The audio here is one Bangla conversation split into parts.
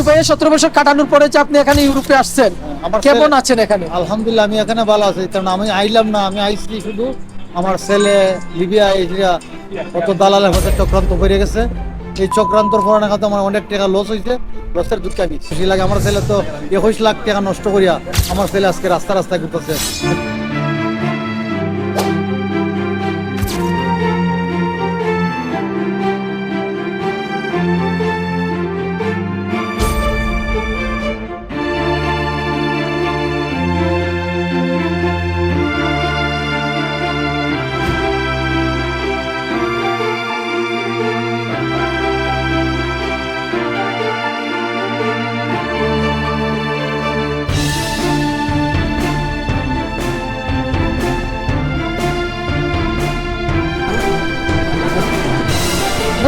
দুবাইয়ে সতেরো বছর কাটানোর পরে যে আপনি এখানে ইউরোপে আসছেন কেমন আছেন এখানে? আলহামদুলিল্লাহ আমি এখানে ভালো আছি কারণ আমি আইলাম না আমি আইসি শুধু আমার ছেলে লিবিয়া এরিয়া কত দালালের হাতে চক্রান্ত করে গেছে। এই চক্রান্তর পরে নাগাদ আমার অনেক টাকা লস হয়েছে লসের দুঃখ আমি খুশি লাগে আমার ছেলে তো একুশ লাখ টাকা নষ্ট করিয়া আমার ছেলে আজকে রাস্তা রাস্তায় ঘুরতেছে।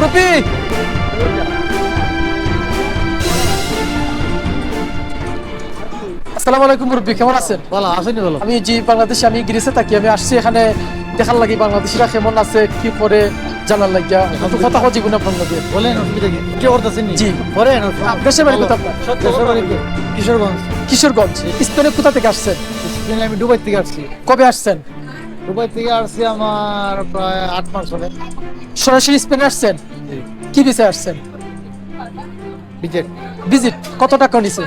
মুরব্বী আসসালামু আলাইকুম কেমন আছেন? ভালো আসেনি ভালো। আমি জি বাংলাদেশে আমি গ্রিসে থাকি আমি আসছি এখানে দেখার লাগি বাংলাদেশিরা কেমন আছে কি করে জানার লাগিয়া। একটু কথা আপনার বলেন কি? করতেছেন জি। করেন দেশের বাড়ি আপনার? কিশোরগঞ্জ। কিশোরগঞ্জ। স্পেনে কোথা থেকে আসছেন? স্পেনে আমি দুবাই থেকে আসছি। কবে আসছেন? দুবাই থেকে আসছি আমার প্রায় আট মাস হবে সরাসরি স্পেনে আসছেন? কি বিষয়ে আসছেন বিজেট ভিজিট কত টাকা নিছে?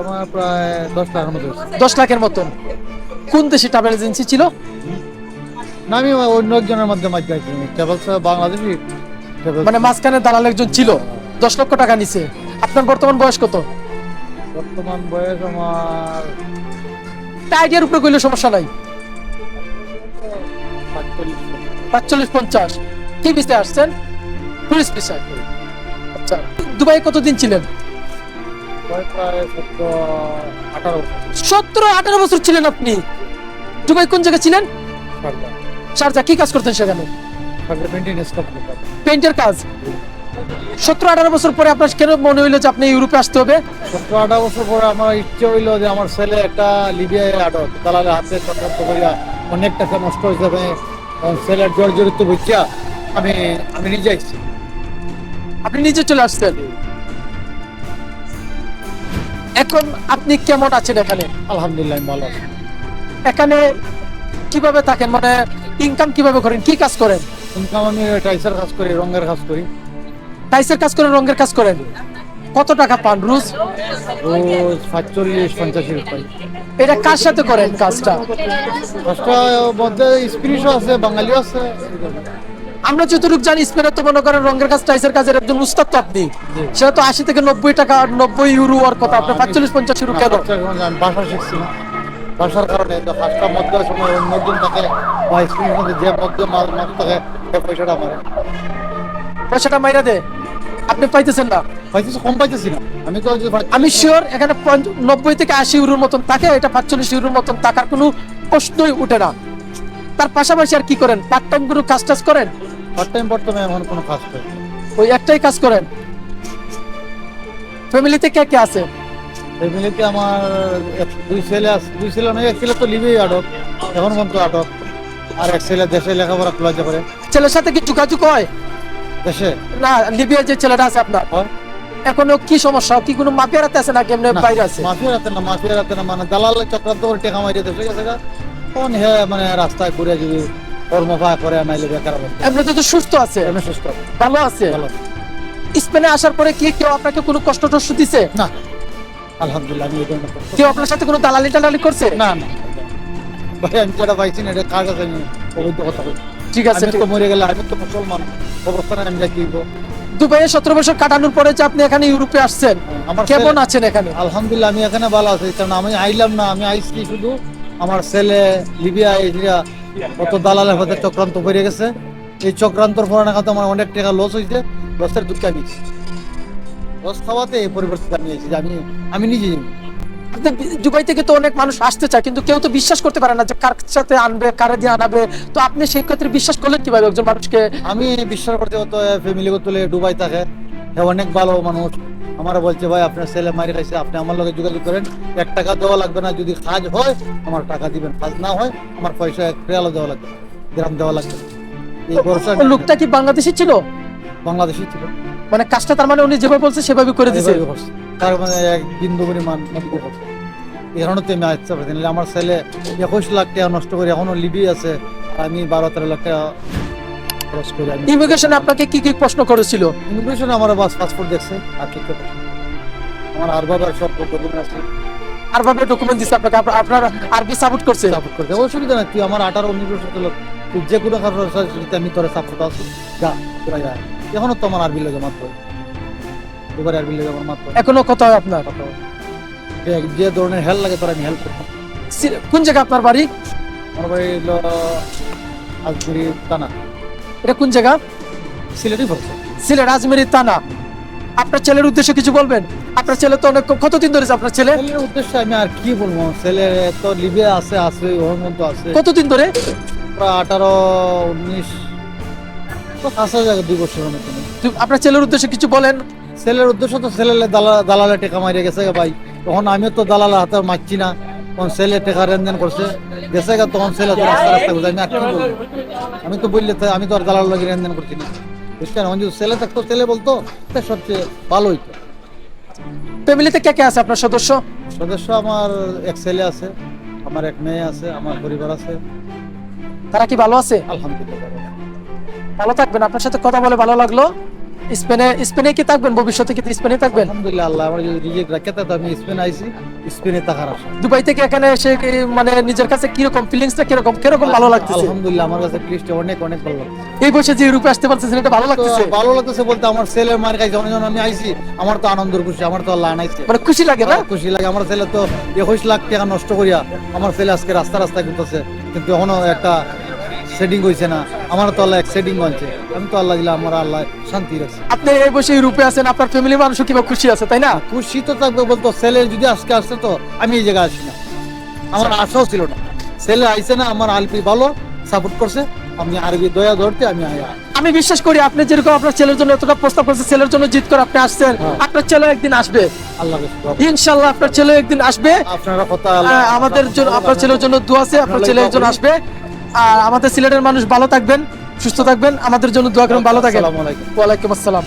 আমার প্রায় দশ টাকার মতো দশ লাখের মতন। কোন দেশে ট্রাভেল এজেন্সি ছিল? না আমি অন্য একজনের মাধ্যমে মাধ্যমে ট্রাভেলস বাংলাদেশি মানে মাঝখানে দালাল একজন ছিল। দশ লক্ষ টাকা নিছে। আপনার বর্তমান বয়স কত? বর্তমান বয়স আমার আইডিয়ার উপরে কইলে সমস্যা নাই। পাঁচচল্লিশ পঞ্চাশ। কি বিষয়ে আসছেন? টুরিস্ট বিষয় আচ্ছা দুবাই কতদিন ছিলেন? সতেরো আঠারো বছর। ছিলেন আপনি? দুবাই কোন জায়গায় ছিলেন? শারজা কি কাজ করতেন সেখানে? পেইন্টের কাজ। সতেরো আঠারো বছর পরে আপনার কেন মনে হইল যে আপনি ইউরোপে আসতে হবে? সত্তর আঠারো বছর পরে আমার ইচ্ছে হইল যে আমার ছেলে একটা লিবিয়ায় আটক। দালালের হাতে অনেক টাকা নষ্ট হয়ে যাবে ছেলের জোর জড়িত বুঝিয়া আমি আমি নিজে আসছি আপনি নিজে চলে আসছেন? এখন আপনি কেমন আছেন এখানে? আলহামদুলিল্লাহ ভালো এখানে কীভাবে থাকেন? মানে ইনকাম কীভাবে করেন? কি কাজ করেন? ইনকাম আমি টাইসের কাজ করি রঙের কাজ করি। টাইসের কাজ করেন রঙের কাজ করেন? কত টাকা পান রোজ? রোজ সাতচল্লিশ পঞ্চাশি এটা কার সাথে করেন কাজটা? কাজটা মধ্যে স্প্রিশও আছে বাঙালিও আছে। আমরা যতটুকু জানি স্পেনে তো মনে করেন রঙের কাজ টাইসের কাজের একজন উস্তাদ তো আপনি। সেটা তো আশি থেকে নব্বই টাকা নব্বই ইউরো আর কথা। আপনার পাঁচচল্লিশ পঞ্চাশ ইউরো কেন? ভাষা শিখছি না। ভাষার কারণে সময় অন্যজন থাকে বা স্প্রিশ মধ্যে যে মধ্যে মাল মাছ থাকে সে পয়সাটা আমার। পয়সাটা মাইরা দে। আপনি পাইতেছেন না। পাইতেছি কম পাইতেছি না। আমি তো আমি শিওর এখানে নব্বই থেকে আশি ইউরোর মতন থাকে এটা পাঁচচল্লিশ ইউরোর মতন টাকার কোনো প্রশ্নই উঠে না। তার পাশাপাশি আর কি করেন? পার্ট টাইম কোনো কাজ টাজ করেন? পার্ট টাইম বর্তমানে এমন কোনো কাজ করি ওই একটাই কাজ করেন। ফ্যামিলিতে কে কে আছে? ফ্যামিলিতে আমার দুই ছেলে আছে। দুই ছেলে নয় এক ছেলে তো লিবেই আটক এখন পর্যন্ত আটক আর এক ছেলে দেশে লেখাপড়া খোলা করে ছেলের সাথে কি যোগাযোগ হয়? দেশে? না লিবিয়া যে ছেলেটা আছে আপনার? এখনও কি সমস্যা? কি কোনো মাফিয়া রাতে আছে নাকি এমনি বাইরে আছে? মাফিয়া রাতে না মাফিয়া রাতে না মানে দালাল চক্রান্ত করে টেকা মারিয়ে দেশে গেছে। তখন হে মানে রাস্তায় ঘুরে যদি কর্মফা করে নাইলে বেকার অবস্থা তো সুস্থ আছে। এমনি সুস্থ। ভালো আছে? ভালো। স্পেনে আসার পরে কি কেউ আপনাকে কোনো কষ্ট টষ্ট দিছে? না। আলহামদুলিল্লাহ আমি এই কেউ আপনার সাথে কোনো দালালি টালালি করছে? না না। ভাই আমি যেটা পাইছি না এটা কার কাছে আমি অবৈধ কথা বলছি? ঠিক আছে আমি তো মরে গেলে আমি তো মুসলমান। অবস্থানে আমি যা দুবাইয়ে সতেরো বছর কাটানোর পরে যে আপনি এখানে ইউরোপে আসছেন আমার কেমন আছেন এখানে? আলহামদুলিল্লাহ আমি এখানে ভালো আছি। কারণ আমি আইলাম না আমি আইসি শুধু আমার ছেলে লিবিয়া কত দালালের হাতে চক্রান্ত করে গেছে। এই চক্রান্তর পরে নাগাদ আমার অনেক টাকা লস হয়েছে। লসের দুঃখ আমি লস খাওয়াতে এই পরিবর্তন আমি এসেছি আমি আমি নিজে। দুবাই থেকে তো অনেক মানুষ আসতে চায় কিন্তু কেউ তো বিশ্বাস করতে পারে না যে কার সাথে আনবে কারে দিয়ে আনাবে। তো আপনি সেই ক্ষেত্রে বিশ্বাস করলেন কীভাবে একজন মানুষকে? আমি বিশ্বাস করতে হতো ফ্যামিলি তুলে দুবাই থাকে। অনেক ভালো মানুষ। আমার বলছে ভাই আপনার ছেলে মারি খাইছে আপনি আমার লগে যোগাযোগ করেন। এক টাকা দেওয়া লাগবে না যদি কাজ হয় আমার টাকা দিবেন। কাজ না হয় আমার পয়সা এক রিয়ালও দেওয়া লাগবে গ্রাম দেওয়া লাগবে এই ভরসা লোকটা কি বাংলাদেশি ছিল? বাংলাদেশি ছিল। মানে কাজটা তার মানে উনি যেভাবে বলছে সেভাবে করে দিছে। এইভাবে তার মানে এক বিন্দু পরিমাণ কারণে তো আমি আসতে পারছি আমার ছেলে একুশ লাখ টাকা নষ্ট করে এখনও লিবি আছে। আমি বারো তেরো লাখ টাকা ইমিগ্রেশন আপনাকে কি কি প্রশ্ন করেছিল? ইমিগ্রেশন আমার বাস পাসপোর্ট দেখছে আর কি করবে? আমার আর বাবার সব ডকুমেন্ট আছে। আর বাবার ডকুমেন্ট দিচ্ছে আপনাকে আপ- আপনার আরবি সাপোর্ট করছে? সাপোর্ট করতে অসুবিধা নাই তুই আমার আঠারো উনিশ বছর লোক। তুই যে কোনো কারণে আমি তোর সাপোর্ট আছি যা তোরা যা এখনও তো আমার আরবি লেগে মাত্র এবার আরবি লেগে আমার মাত্র এখনও কত হয় আপনার? যে- যে ধরনের হেল্প লাগে তোর আমি হেল্প সি- কোন জায়গা আপনার বাড়ি? আমার বাড়ি হলো আজগুড়ি টানা এটা কোন জায়গা? সিলেটই পড়ছে সিলেট আজমেরি তানা আপনার ছেলের উদ্দেশ্যে কিছু বলবেন? আপনার ছেলে তো অনেক কতদিন ধরেছে আপনার ছেলে? ছেলের উদ্দেশ্যে আমি আর কি বলব? ছেলে তো লিবিয়া আছে আছে ওর মধ্যে আছে। কতদিন ধরে? প্রায় আঠারো উনিশ কাছে যাবে দুই বছরের মতো আপনার ছেলের উদ্দেশ্যে কিছু বলেন। ছেলের উদ্দেশ্য তো ছেলে দালাল দালালে টেকা মারিয়ে গেছে ভাই। তখন আমিও তো দালালের হাতে মারছি না। তখন ছেলে টেকা লেনদেন করছে গেছে গা তখন ছেলে তো রাস্তা রাস্তা আমি আর কি বলব আমি তো বললে আমি তো আর দালাল লাগে লেনদেন করছি না। বুঝছেন? আমার যদি ছেলে থাকতো ছেলে বলতো তা সবচেয়ে ভালো হইতো। ফ্যামিলিতে কে কে আছে আপনার সদস্য? সদস্য আমার এক ছেলে আছে আমার এক মেয়ে আছে আমার পরিবার আছে। তারা কি ভালো আছে? আলহামদুলিল্লাহ। ভালো থাকবেন। আপনার সাথে কথা বলে ভালো লাগল। স্পেনে স্পেনে কি থাকবেন? ভবিষ্যতে কি স্পেনে থাকবেন? আলহামদুলিল্লাহ আল্লাহ আমার যদি রিজেক্ট রাখে তো আমি স্পেন আইছি স্পেনে থাকার আশা। দুবাই থেকে এখানে এসে মানে নিজের কাছে কীরকম ফিলিংসটা কীরকম কীরকম ভালো লাগতেছে? আলহামদুলিল্লাহ আমার কাছে প্লিজটা অনেক অনেক ভালো লাগছে এই বয়সে যে ইউরোপে আসতে পারতেছেন এটা ভালো লাগতেছে? ভালো লাগতেছে বলতে আমার ছেলে মার কাছে যখন আমি আইছি আমার তো আনন্দের খুশি আমার তো আল্লাহ আনাইছে। মানে খুশি লাগে না? খুশি লাগে আমার ছেলে তো একুশ লাখ টাকা নষ্ট করিয়া আমার ছেলে আজকে রাস্তা রাস্তায় ঘুরতেছে কিন্তু এখনও একটা সেটিং হয়েছে না। আমার তো আল্লাহ এক সেটিং বানছে আমি তো আল্লাহ দিলাম আমার আল্লাহ শান্তি রাখছে। আপনি এই বয়সে ইউরোপে আছেন আপনার ফ্যামিলি মানুষও কিংবা খুশি আছে তাই না? খুশি তো থাকবে বলতো ছেলে যদি আজকে আসছে তো আমি এই জায়গায় আসি না। আমার আশাও ছিল না। ছেলে আইছে না আমার আলপি ভালো সাপোর্ট করছে। আমি আরবি দয়া ধরতে আমি আয়া। আমি বিশ্বাস করি আপনি যেরকম আপনার ছেলের জন্য এতটা প্রস্তাব করছেন ছেলের জন্য জিত করে আপনি আসছেন হ্যাঁ। আপনার ছেলে একদিন আসবে। আল্লাহ ইনশাল্লাহ আপনার ছেলে একদিন আসবে। আপনারা কথা আমাদের জন্য আপনার ছেলের জন্য দোয়া আছে আপনার ছেলে একজন আসবে। আর আমাদের সিলেটের মানুষ ভালো থাকবেন সুস্থ থাকবেন। আমাদের জন্য দোয়া করুন ভালো থাকেন। ওয়ালাইকুম আসসালাম।